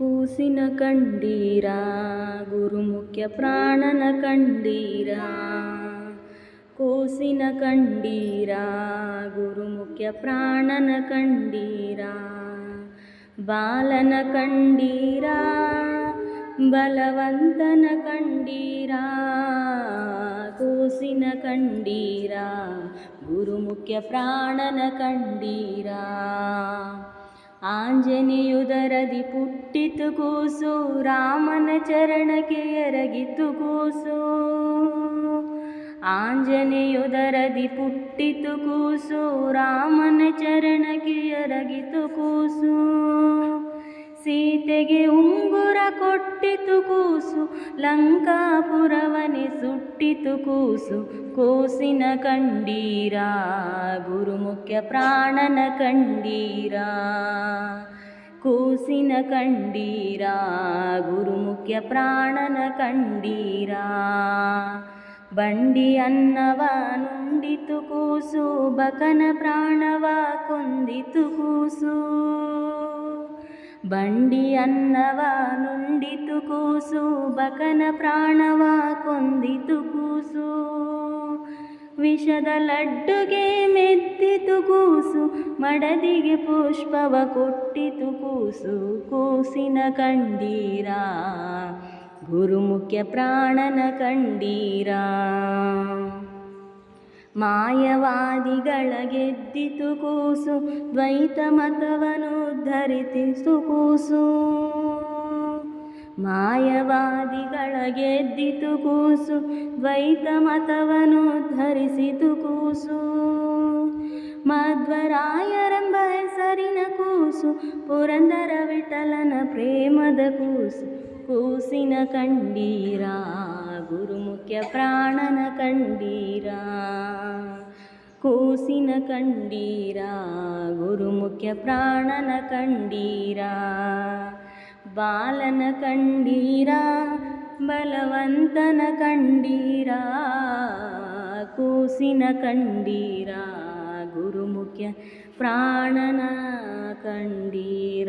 ಕೂಸಿನ ಕಂಡೀರ, ಗುರುಮುಖ್ಯ ಪ್ರಾಣನ ಕಂಡೀರ. ಕೂಸಿನ ಕಂಡೀರ, ಗುರುಮುಖ್ಯ ಪ್ರಾಣನ ಕಂಡೀರಾ. ಬಾಲನ ಕಂಡೀರಾ, ಬಲವಂತನ ಕಂಡೀರ. ಕೂಸಿನ ಕಂಡೀರ, ಗುರುಮುಖ್ಯ ಪ್ರಾಣನ ಕಂಡೀರ. ಆಂಜನೇಯುದರದಿ ಪುಟ್ಟಿತು ಕೂಸು, ರಾಮನ ಚರಣಕ್ಕೆ ಎರಗಿತು ಕೂಸು. ಆಂಜನೇಯುದರದಿ ಪುಟ್ಟಿತು ಕೂಸು, ರಾಮನ ಚರಣಕ್ಕೆ ಎರಗಿತು ಕೂಸು. ಸೀತೆಗೆ ಉಂಗುರ ಕೊಟ್ಟಿತು ಕೂಸು ಲಂಕಾಪುರವನೆ ಸುಟ್ಟಿತು ಕೂಸು, ಕೂಸಿನ ಕಂಡೀರ? ಗುರುಮುಖ್ಯ ಪ್ರಾಣನ ಕಂಡೀರ? ಕೂಸಿನ ಕಂಡೀರ? ಗುರುಮುಖ್ಯ ಪ್ರಾಣನ ಕಂಡೀರ? ಬಂಡಿ ಅನ್ನವ ನುಂಡಿತು ಕೂಸು, ಬಕನ ಪ್ರಾಣವ ಕೊಂದಿತು ಕೂಸು. ಬಂಡಿ ಅನ್ನವ ನುಂಡಿತು ಕೂಸು, ಬಕನ ಪ್ರಾಣವ ಕೊಂದಿತು ಕೂಸು. ವಿಷದ ಲಡ್ಡುಗೆ ಮೆತ್ತಿತು ಕೂಸು, ಮಡದಿಗೆ ಪುಷ್ಪವ ಕೊಟ್ಟಿತು ಕೂಸು. ಕೂಸಿನ ಕಂಡೀರ, ಗುರುಮುಖ್ಯ ಪ್ರಾಣನ ಕಂಡೀರ. ಮಾಯವಾದಿಗಳ ಗೆದ್ದಿತು ಕೂಸು, ದ್ವೈತ ಮತವನು ಧರಿತಿಸು ಕೂಸು. ಮಾಯವಾದಿಗಳ ಗೆದ್ದಿತು ಕೂಸು, ದ್ವೈತ ಮತವನ್ನು ಧರಿಸಿತು ಕೂಸು. ಮಧ್ವರಾಯರೆಂಬ ಹೆಸರಿನ ಕೂಸು, ಪುರಂದರ ವಿಠಲನ ಪ್ರೇಮದ ಕೂಸು. ಕೂಸಿನ ಕಂಡೀರ, ಗುರುಮುಖ್ಯ ಪ್ರಾಣನ ಕಂಡೀರ. ಕೂಸಿನ ಕಂಡೀರ, ಗುರುಮುಖ್ಯ ಪ್ರಾಣನ ಕಂಡೀರ. ಬಾಲನ ಕಂಡೀರ ಬಲವಂತನ ಕಂಡೀರಾ ಕೂಸಿನ ಕಂಡೀರ ಗುರುಮುಖ್ಯ ಪ್ರಾಣನ ಕಂಡೀರ.